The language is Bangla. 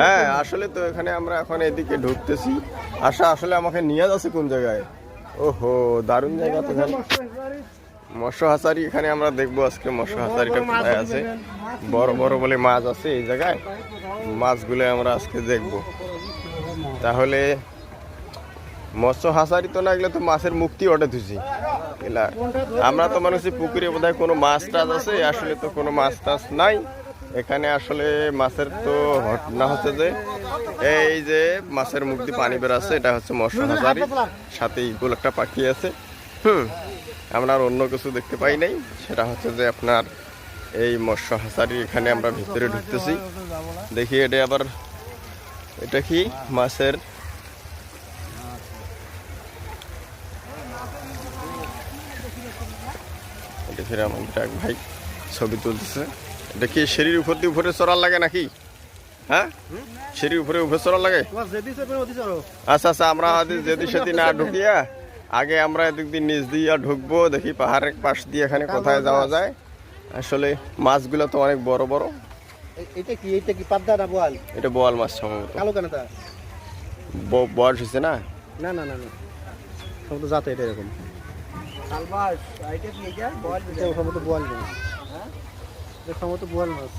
হ্যাঁ আসলে তো এখানে আমরা এখন এদিকে ঢুকতেছি। আশা আসলে আমাকে নিয়ে যাচ্ছে কোন জায়গায়? ওহো দারুণ জায়গা তো মৎস্য হাসারি এখানে আমরা দেখব আজকে মৎস্য হাসারিটা কোথায় আছে। বড় বড় বলে মাছ আছে এই জায়গায়। মাছগুলো আমরা আজকে দেখব। তাহলে মৎস্য হাসারি তো না গেলে তো মাছের মুক্তি ওঠে তুছি এলা, আমরা তো মনে হচ্ছে পুকুরে বোধহয় কোনো মাছ টাছ আছে, আসলে তো কোনো মাছ টাছ নাই। এখানে আসলে মাছের তো ঘটনা হচ্ছে যে, এই যে মাছের মুখ দিয়ে পানি বেরাচ্ছে এটা হচ্ছে মৎস্য হাসারি সাথে ইগুল একটা পাখি আছে। হুম, আমরা আর অন্য কিছু দেখতে পাই নাই। সেটা হচ্ছে যে আপনার এই মৎস্য হাসারি এখানে আমরা ভিতরে ঢুকতেছি। দেখি এটা আবার, এটা কি মাছের ফিরে আমাদের এক ভাই ছবি তুলতেছে। এটা কি সিঁড়ির উপর দিয়ে উপরে চড়ার লাগে নাকি? হ্যাঁ? সিঁড়ির উপরে উপরে চড়ার লাগে? আচ্ছা আচ্ছা আমরা যেদি সেদি না ঢুকিয়া আগে আমরা এদিক দিয়ে নিচ দিয়ে ঢুকবো দেখি পাহাড়ের পাশ দিয়ে এখানে কোথায় যাওয়া যায়। আসলে মাছগুলো তো অনেক বড় বড়। এটা কি এটা কি পাবদা না বোয়াল? এটা বোয়াল মাছ সম্ভবত। কালো কেন তা? বয়স হয়েছে না? না না না না। সব তো যাতে এটা এরকম। কালবাস এটা কি এটা বোয়াল এটা সম্ভবত বোয়াল মাছ হ্যাঁ? এটা সম্ভবত বোয়াল মাছ